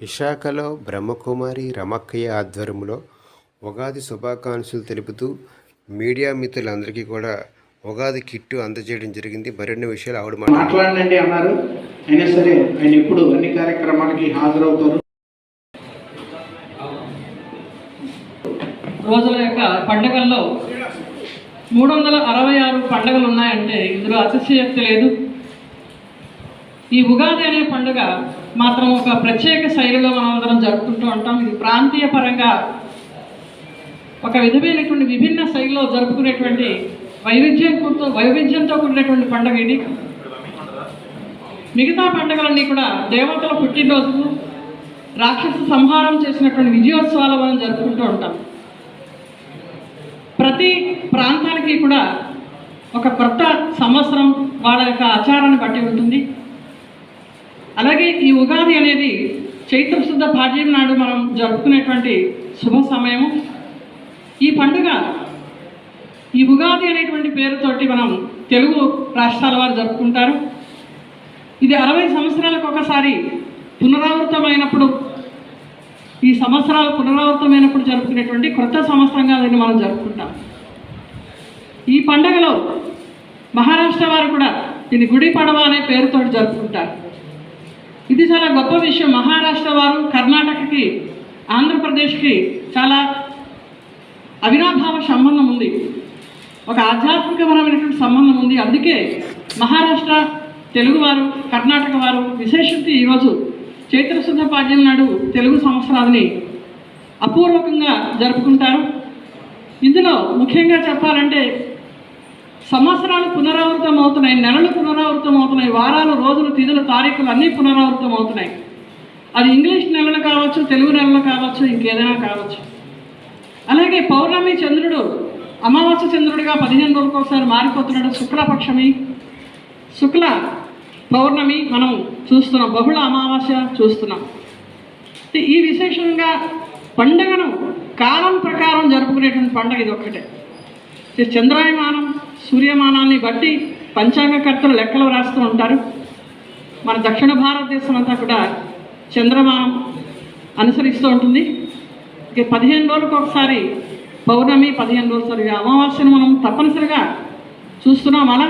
విశాఖలో బ్రహ్మకుమారి రమక్కయ్య ఆధ్వర్యంలో ఉగాది శుభాకాంక్షలు తెలుపుతూ మీడియా మిత్రులందరికీ కూడా ఉగాది కిట్టు అందజేయడం జరిగింది. మరిన్ని విషయాలు ఆవిడ మాట్లాడండి అన్నారు. అయినా సరే ఆయన ఎప్పుడు అన్ని కార్యక్రమాలకి హాజరవుతారు. రోజుల యొక్క పండగల్లో మూడు వందల అరవై ఆరు పండుగలు ఉన్నాయంటే ఇందులో అతిశయోక్తి లేదు. ఈ ఉగాది అనే పండుగ మాత్రం ఒక ప్రత్యేక శైలిలో మనం అందరం జరుపుకుంటూ ఉంటాం. ఇది ప్రాంతీయ పరంగా ఒక విధమైనటువంటి విభిన్న శైలిలో జరుపుకునేటువంటి వైవిధ్యంతో వైవిధ్యంతో కూడినటువంటి పండుగ ఇది. మిగతా పండుగలన్నీ కూడా దేవతల పుట్టినరోజు రాక్షస సంహారం చేసినటువంటి విజయోత్సవాలు మనం జరుపుకుంటూ ఉంటాం. ప్రతి ప్రాంతానికి కూడా ఒక కొత్త సంవత్సరం వాళ్ళ యొక్క ఆచారాన్ని బట్టి ఉంటుంది. అలాగే ఈ ఉగాది అనేది చైత్ర శుద్ధ పాడ్యం నాడు మనం జరుపుకునేటువంటి శుభ సమయము. ఈ పండుగ ఈ ఉగాది అనేటువంటి పేరుతోటి మనం తెలుగు రాష్ట్రాల వారు జరుపుకుంటారు. ఇది అరవై సంవత్సరాలకు ఒకసారి పునరావృతమైనప్పుడు ఈ సంవత్సరాలు పునరావృతమైనప్పుడు జరుపుకునేటువంటి కొత్త సంవత్సరంగా దీన్ని మనం జరుపుకుంటాం. ఈ పండగలో మహారాష్ట్ర వారు కూడా దీన్ని గుడి పడవ అనే పేరుతో జరుపుకుంటారు. ఇది చాలా గొప్ప విషయం. మహారాష్ట్ర వారు కర్ణాటకకి ఆంధ్రప్రదేశ్కి చాలా అవినాభావ సంబంధం ఉంది. ఒక ఆధ్యాత్మికపరమైనటువంటి సంబంధం ఉంది. అందుకే మహారాష్ట్ర తెలుగువారు కర్ణాటక వారు విశేషించి ఈరోజు చైత్రశుద్ధ పాడ్యం నాడు తెలుగు సంవత్సరాలని అపూర్వకంగా జరుపుకుంటారు. ఇందులో ముఖ్యంగా చెప్పాలంటే సంవత్సరాలు పునరావృతం అవుతున్నాయి నెలలు పునరావృతం అవుతున్నాయి వారాలు రోజులు తిథులు తారీఖులు అన్నీ పునరావృతం అవుతున్నాయి. అది ఇంగ్లీష్ నెలలు కావచ్చు తెలుగు నెలలు కావచ్చు ఇంకేదైనా కావచ్చు. అలాగే పౌర్ణమి చంద్రుడు అమావాస్య చంద్రుడిగా పదిహేను రోజులకు ఒకసారి మారిపోతున్నాడు శుక్లపక్షమి. శుక్ల పౌర్ణమి మనం చూస్తున్నాం బహుళ అమావాస్య చూస్తున్నాం. ఈ విశేషంగా పండుగను కాలం ప్రకారం జరుపుకునేటువంటి పండుగ ఇది ఒక్కటే చంద్రాయమానం సూర్యమానాన్ని బట్టి పంచాంగకర్తలు లెక్కలు రాస్తూ ఉంటారు. మన దక్షిణ భారతదేశం అంతా కూడా చంద్రమానం అనుసరిస్తూ ఉంటుంది. ఇక పదిహేను రోజులకు ఒకసారి పౌర్ణమి పదిహేను రోజులు అమావాస్యను మనం తప్పనిసరిగా చూస్తున్నాం. అలా